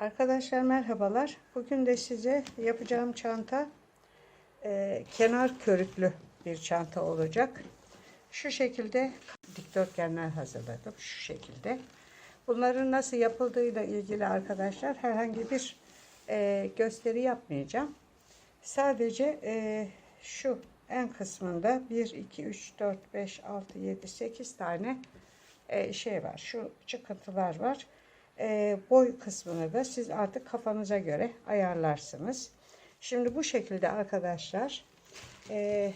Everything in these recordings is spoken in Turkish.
Arkadaşlar merhabalar. Bugün de size yapacağım çanta e, kenar körüklü bir çanta olacak. Şu şekilde dikdörtgenler hazırladım. Şu şekilde. Bunların nasıl yapıldığıyla ilgili arkadaşlar herhangi bir e, gösteri yapmayacağım. Sadece e, şu en kısmında 1, 2, 3, 4, 5, 6, 7, 8 tane e, şey var. Şu çıkıntılar var. E, boy kısmını da siz artık kafanıza göre ayarlarsınız. Şimdi bu şekilde arkadaşlar e,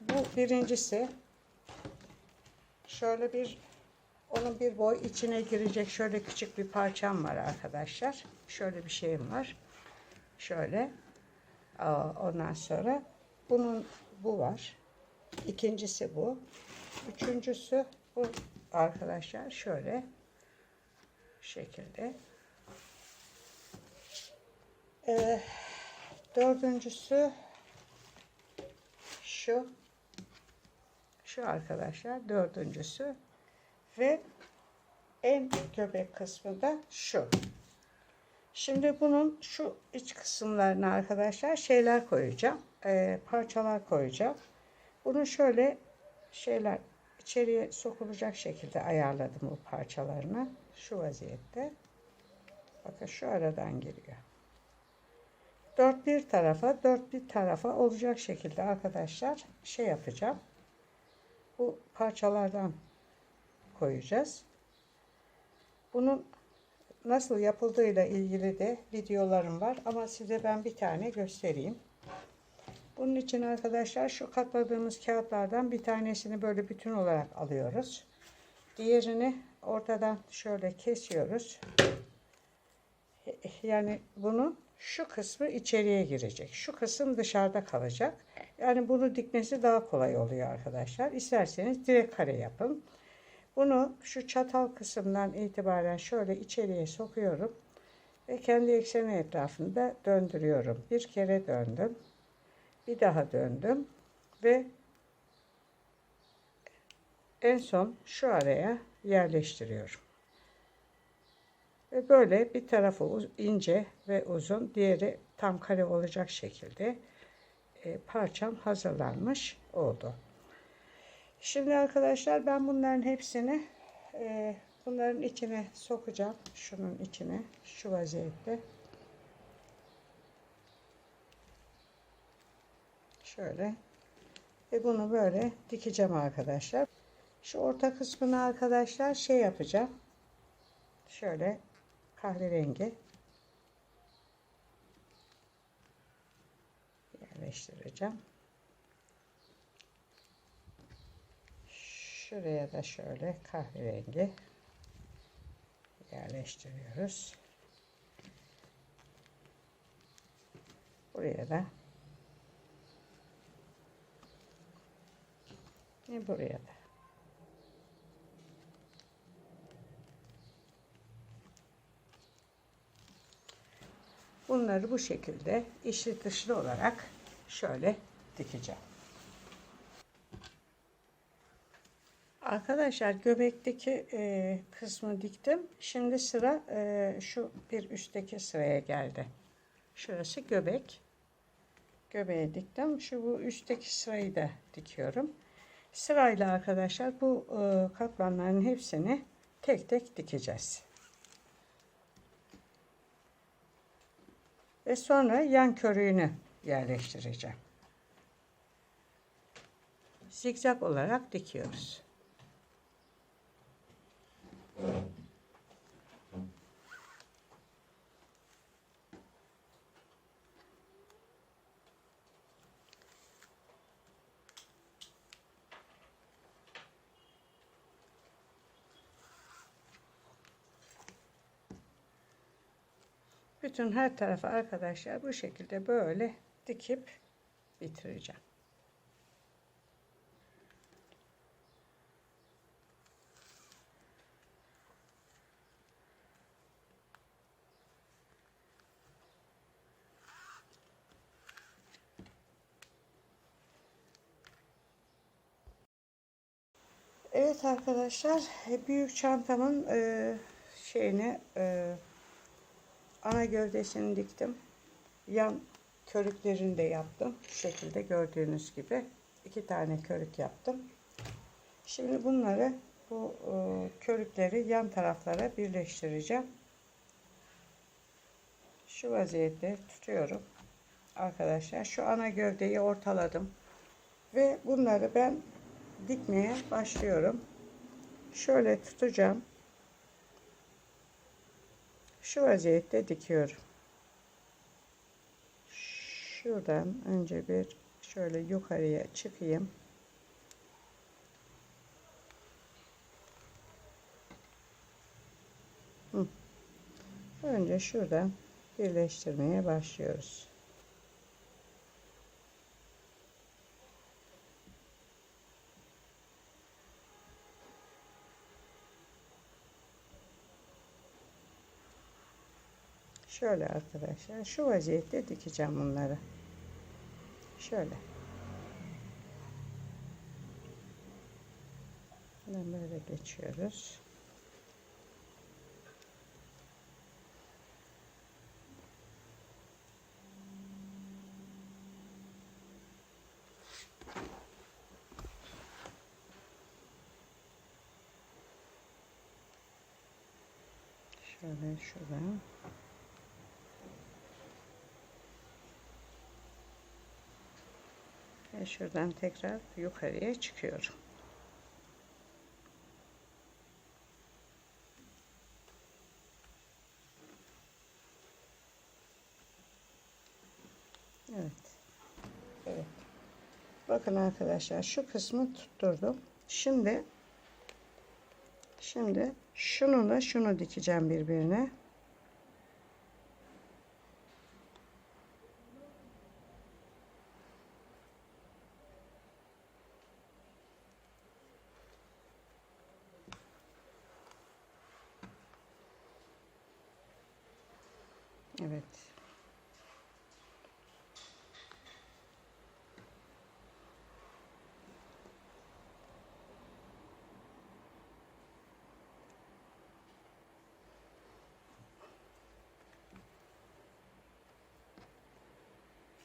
bu birincisi şöyle bir onun bir boy içine girecek şöyle küçük bir parçam var arkadaşlar. Şöyle bir şeyim var. Şöyle. Aa, Ondan sonra bunun bu var. İkincisi bu. Üçüncüsü bu arkadaşlar şöyle şekilde. Ee, dördüncüsü şu şu arkadaşlar dördüncüsü ve en göbek kısmı da şu. Şimdi bunun şu iç kısımlarına arkadaşlar şeyler koyacağım. Ee, parçalar koyacağım. Bunu şöyle şeyler içeriye sokulacak şekilde ayarladım bu parçalarını. Şu vaziyette. Bakın şu aradan giriyor. Dört bir tarafa, dört bir tarafa olacak şekilde arkadaşlar şey yapacağım. Bu parçalardan koyacağız. Bunun nasıl yapıldığıyla ilgili de videolarım var ama size ben bir tane göstereyim. Bunun için arkadaşlar şu katladığımız kağıtlardan bir tanesini böyle bütün olarak alıyoruz. Diğerini ortadan şöyle kesiyoruz. Yani bunun şu kısmı içeriye girecek. Şu kısım dışarıda kalacak. Yani bunu dikmesi daha kolay oluyor arkadaşlar. İsterseniz direkt kare yapın. Bunu şu çatal kısımdan itibaren şöyle içeriye sokuyorum. Ve kendi ekseni etrafında döndürüyorum. Bir kere döndüm. Bir daha döndüm. Ve en son şu araya yerleştiriyorum. Ve böyle bir tarafı ince ve uzun, diğeri tam kare olacak şekilde e, parçam hazırlanmış oldu. Şimdi arkadaşlar ben bunların hepsini e, bunların içine sokacağım. Şunun içine şu vaziyette. Şöyle. Ve bunu böyle dikeceğim arkadaşlar. Şu orta kısmını arkadaşlar şey yapacağım. Şöyle kahverengi yerleştireceğim. Şuraya da şöyle kahverengi yerleştiriyoruz. Buraya da ve buraya da. Bunları bu şekilde içli dışlı olarak şöyle dikeceğim. Arkadaşlar göbekteki e, kısmı diktim. Şimdi sıra e, şu bir üstteki sıraya geldi. Şurası göbek. Göbeğe diktim. Şu bu üstteki sırayı da dikiyorum. Sırayla arkadaşlar bu e, katmanların hepsini tek tek dikeceğiz. Ve sonra yan körüğünü yerleştireceğim. Zikzak olarak dikiyoruz. Bütün her tarafa arkadaşlar bu şekilde böyle dikip bitireceğim. Evet arkadaşlar e, büyük çantamın e, şeyini e, ana gövdesini diktim. Yan körüklerini de yaptım. Şu şekilde gördüğünüz gibi iki tane körük yaptım. Şimdi bunları bu e, körükleri yan taraflara birleştireceğim. Şu vaziyette tutuyorum. Arkadaşlar şu ana gövdeyi ortaladım. Ve bunları ben dikmeye başlıyorum. Şöyle tutacağım. Şu vaziyette dikiyorum. Şuradan önce bir şöyle yukarıya çıkayım. Hı. Önce şuradan birleştirmeye başlıyoruz. Şöyle arkadaşlar şu vaziyette dikeceğim bunları. Şöyle. Hemen böyle geçiyoruz. Şöyle şuradan. Ve şuradan tekrar yukarıya çıkıyorum. Evet. Evet. Bakın arkadaşlar şu kısmı tutturdum. Şimdi şimdi şununla şunu dikeceğim birbirine. Evet.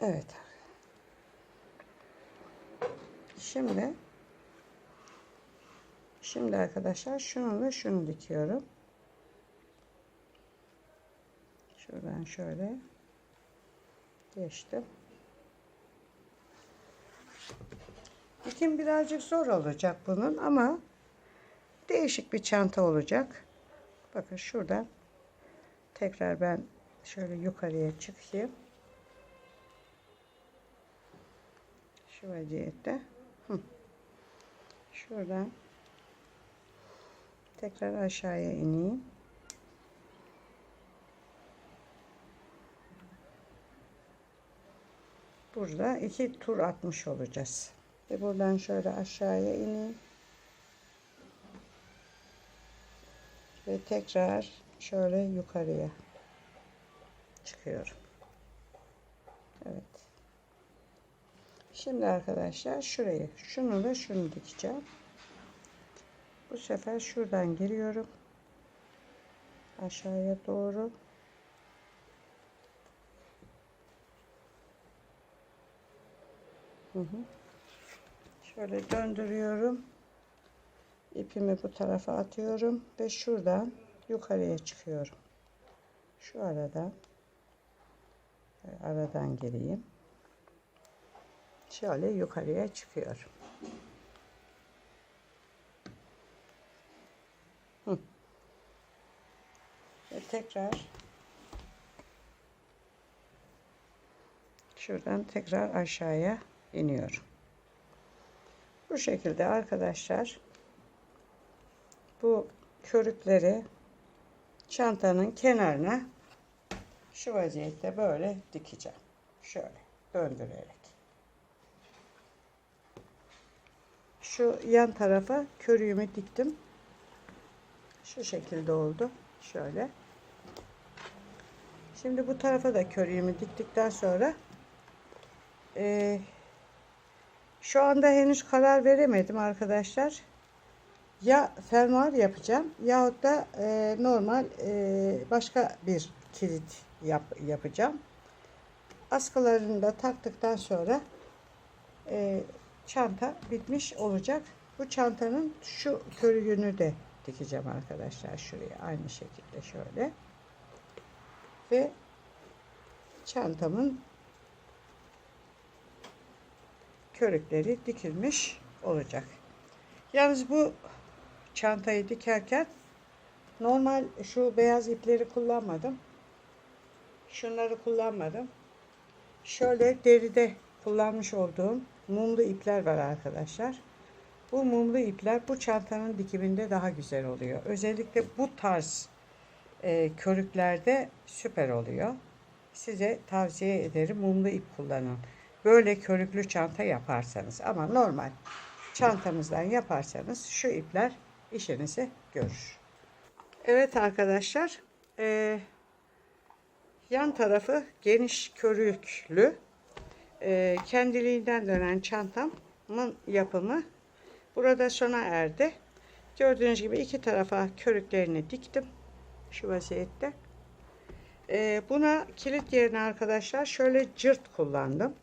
Evet. Şimdi şimdi arkadaşlar şunu ve şunu dikiyorum. Şuradan şöyle geçtim. Dikim birazcık zor olacak bunun ama değişik bir çanta olacak. Bakın şuradan tekrar ben şöyle yukarıya çıkayım. Şu vaziyette. Şuradan tekrar aşağıya ineyim. Burada iki tur atmış olacağız. Ve buradan şöyle aşağıya ineyim. Ve tekrar şöyle yukarıya çıkıyorum. Şimdi arkadaşlar şurayı şunu ve şunu dikeceğim. Bu sefer şuradan giriyorum. Aşağıya doğru. Hı hı. Şöyle döndürüyorum. İpimi bu tarafa atıyorum ve şuradan yukarıya çıkıyorum. Şu aradan aradan gireyim. Şöyle yukarıya çıkıyorum. Hı. Ve tekrar şuradan tekrar aşağıya iniyorum. Bu şekilde arkadaşlar bu körükleri çantanın kenarına şu vaziyette böyle dikeceğim. Şöyle döndürerek. Şu yan tarafa körüğümü diktim. Şu şekilde oldu. Şöyle. Şimdi bu tarafa da körüğümü diktikten sonra e, şu anda henüz karar veremedim arkadaşlar. ya fermuar yapacağım yahut da e, normal e, başka bir kilit yap, yapacağım. Askılarını da taktıktan sonra e, çanta bitmiş olacak. Bu çantanın şu körüğünü de dikeceğim arkadaşlar şuraya aynı şekilde şöyle. Ve çantamın körükleri dikilmiş olacak. Yalnız bu çantayı dikerken normal şu beyaz ipleri kullanmadım. Şunları kullanmadım. Şöyle deride kullanmış olduğum mumlu ipler var arkadaşlar. Bu mumlu ipler bu çantanın dikiminde daha güzel oluyor. Özellikle bu tarz e, körüklerde süper oluyor. Size tavsiye ederim mumlu ip kullanın. Böyle körüklü çanta yaparsanız ama normal çantamızdan yaparsanız şu ipler işinizi görür. Evet arkadaşlar e, yan tarafı geniş körüklü e, kendiliğinden dönen çantamın yapımı burada sona erdi. Gördüğünüz gibi iki tarafa körüklerini diktim. Şu vaziyette. E, buna kilit yerine arkadaşlar şöyle cırt kullandım.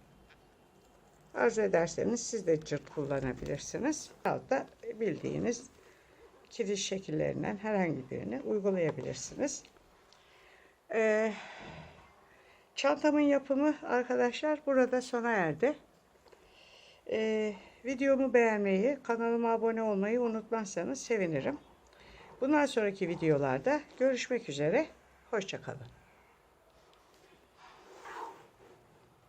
Arzu ederseniz siz de cırt kullanabilirsiniz. Da bildiğiniz kilit şekillerinden herhangi birini uygulayabilirsiniz. Ee, çantamın yapımı arkadaşlar burada sona erdi. Ee, videomu beğenmeyi, kanalıma abone olmayı unutmazsanız sevinirim. Bundan sonraki videolarda görüşmek üzere. Hoşçakalın.